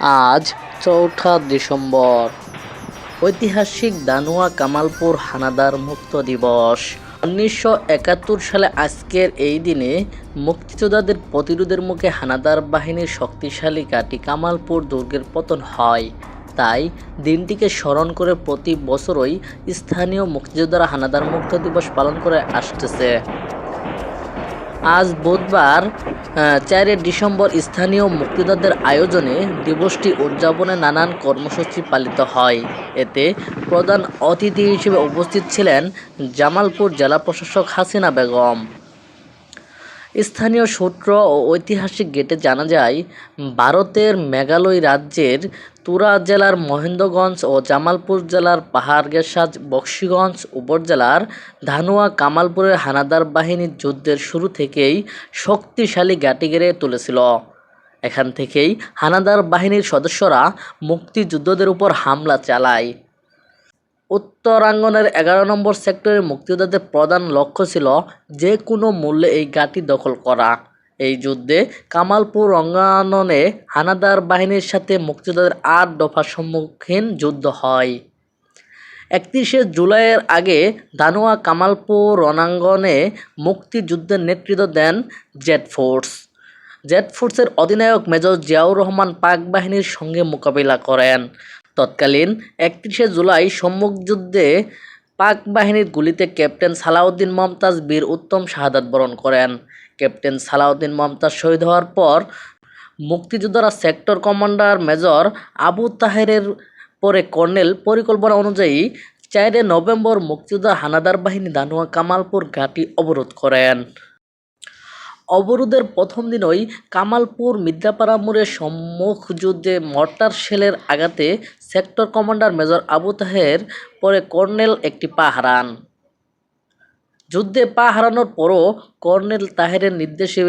আজ চৌঠা ডিসেম্বর। ঐতিহাসিক দানুয়া কামালপুর হানাদার মুক্ত দিবস। উনিশশো একাত্তর সালে আজকের এই দিনে মুক্তিযোদ্ধাদের প্রতিরোধের মুখে হানাদার বাহিনীর শক্তিশালী কাটি কামালপুর দুর্গের পতন হয়। তাই দিনটিকে স্মরণ করে প্রতি বছরই স্থানীয় মুক্তিযোদ্ধারা হানাদার মুক্ত দিবস পালন করে আসতেছে। আজ বুধবার চারে ডিসেম্বর স্থানীয় মুক্তিযোদ্ধাদের আয়োজনে দিবসটি উদযাপনে নানান কর্মসূচি পালিত হয়। এতে প্রধান অতিথি হিসেবে উপস্থিত ছিলেন জামালপুর জেলা প্রশাসক হাসিনা বেগম। স্থানীয় সূত্র ও ঐতিহাসিক গেটে জানা যায়, ভারতের মেঘালয় রাজ্যের তুরা জেলার মহেন্দ্রগঞ্জ ও জামালপুর জেলার পাহাড়গেসাজ বক্সিগঞ্জ উপজেলার ধানুয়া কামালপুরের হানাদার বাহিনীর যুদ্ধের শুরু থেকেই শক্তিশালী ঘাঁটি গেড়ে তুলেছিল। এখান থেকেই হানাদার বাহিনীর সদস্যরা মুক্তিযুদ্ধদের উপর হামলা চালায়। উত্তরাঙ্গনের এগারো নম্বর সেক্টরের মুক্তিযোদ্ধাদের প্রধান লক্ষ্য ছিল যে কোনো মূল্যে এই ঘাঁটি দখল করা। এই যুদ্ধে কামালপুর রঙ্গাননে হানাদার বাহিনীর সাথে মুক্তিযোদ্ধাদের আট দফার সম্মুখীন যুদ্ধ হয়। একত্রিশে জুলাইয়ের আগে দানুয়া কামালপুর রণাঙ্গনে মুক্তিযুদ্ধের নেতৃত্ব দেন জেড ফোর্স। জেড ফোর্সের অধিনায়ক মেজর জিয়াউর রহমান পাক বাহিনীর সঙ্গে মোকাবিলা করেন। তৎকালীন একত্রিশে জুলাই সম্মুখ যুদ্ধে পাক বাহিনীর গুলিতে ক্যাপ্টেন সালাউদ্দিন মমতাজ বীর উত্তম শাহাদাত বরণ করেন। ক্যাপ্টেন সালাউদ্দিন মমতাজ শহীদ হওয়ার পর মুক্তিযোদ্ধারা সেক্টর কমান্ডার মেজর আবু তাহেরের পরে কর্নেল পরিকল্পনা অনুযায়ী চারে নভেম্বর মুক্তিযোদ্ধা হানাদার বাহিনী দানুয়া কামালপুর ঘাঁটি অবরোধ করেন। অবরোধের প্রথম দিনই কামালপুর মিদ্রাপাড়া মোড়ে সম্মুখ যুদ্ধে মর্টার শেলের আঘাতে sector commander major Abu Taher পরে কর্নেল একটি পা হারান। যুদ্ধে পা হারানোর পরও কর্নেল তাহেরের নির্দেশে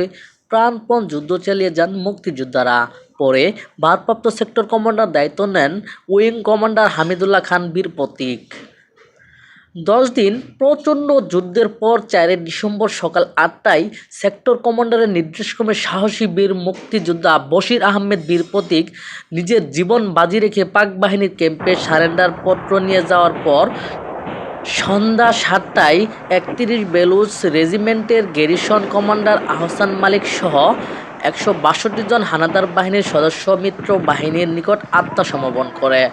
প্রাণপণ যুদ্ধ চালিয়ে যান মুক্তিযোদ্ধারা। পরে ভারপ্রাপ্ত সেক্টর কমান্ডার দায়িত্ব নেন উইং কমান্ডার হামিদুল্লাহ খান বীর প্রতীক। দশ দিন প্রচণ্ড যুদ্ধের পর চারে ডিসেম্বর সকাল আটটায় সেক্টর কমান্ডারের নির্দেশক্রমে সাহসী বীর মুক্তিযোদ্ধা বশির আহমেদ বীর প্রতীক নিজের জীবন বাজি রেখে পাক বাহিনীর ক্যাম্পে সারেন্ডার পত্র নিয়ে যাওয়ার পর সন্ধ্যা সাতটায় একত্রিশ বেলুচ রেজিমেন্টের গ্যারিসন কমান্ডার আহসান মালিক সহ একশো বাষট্টি জন হানাদার বাহিনীর সদস্য মিত্র বাহিনীর নিকট আত্মসমর্পণ করে।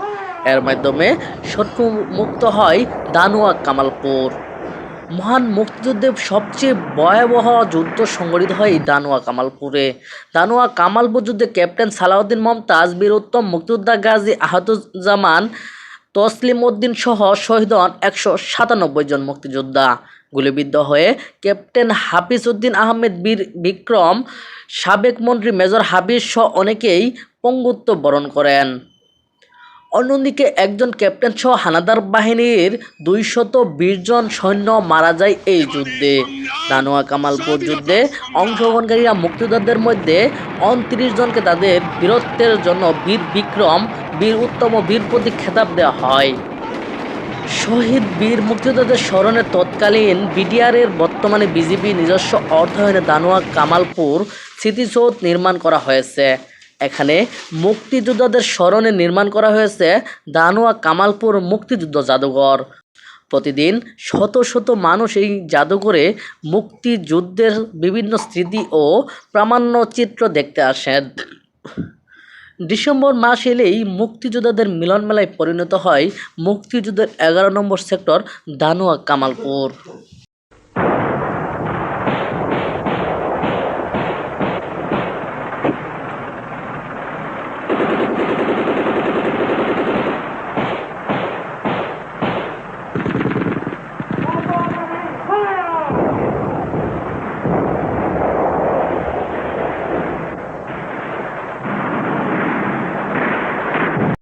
এর মাধ্যমে শত্রু মুক্ত হয় দানুয়া কামালপুর। মহান মুক্তিযুদ্ধে সবচেয়ে ভয়াবহ যুদ্ধ সংগঠিত হয় এই দানুয়া কামালপুরে। দানুয়া কামালপুর যুদ্ধে ক্যাপ্টেন সালাউদ্দিন মমতাজ, বীর উত্তম মুক্তিযোদ্ধা গাজী আহতুজ্জামান, তসলিম উদ্দিন সহ শহীদ হন একশো সাতানব্বই জন মুক্তিযোদ্ধা। গুলিবিদ্ধ হয়ে ক্যাপ্টেন হাফিজ উদ্দিন আহমেদ, বীর বিক্রম, সাবেক মন্ত্রী মেজর হাফিজ সহ অনেকেই পঙ্গুত্ব বরণ করেন। অন্যদিকে একজন ক্যাপ্টেন সহ হানাদার বাহিনীর দুইশত বিশ জন সৈন্য মারা যায় এই যুদ্ধে। দানোয়া কামালপুর যুদ্ধে অংশগ্রহণকারীরা মুক্তিযোদ্ধাদের মধ্যে উনত্রিশ জনকে তাদের বীরত্বের জন্য বীর বিক্রম, বীর উত্তম বীর প্রতীক খেতাব দেওয়া হয়। শহীদ বীর মুক্তিযোদ্ধাদের স্মরণে তৎকালীন বিডিআরের বর্তমানে বিজেপি নিজস্ব অর্থায়নে দানোয়া কামালপুর স্মৃতিসৌধ নির্মাণ করা হয়েছে। এখানে মুক্তিযোদ্ধাদের স্মরণে নির্মাণ করা হয়েছে দানোয়া কামালপুর মুক্তিযুদ্ধ জাদুঘর। প্রতিদিন শত শত মানুষ এই জাদুঘরে মুক্তিযুদ্ধের বিভিন্ন স্মৃতি ও প্রামাণ্য চিত্র দেখতে আসেন। ডিসেম্বর মাস এলেই মুক্তিযোদ্ধাদের মিলনমেলায় পরিণত হয় মুক্তিযুদ্ধের এগারো নম্বর সেক্টর দানোয়া কামালপুর।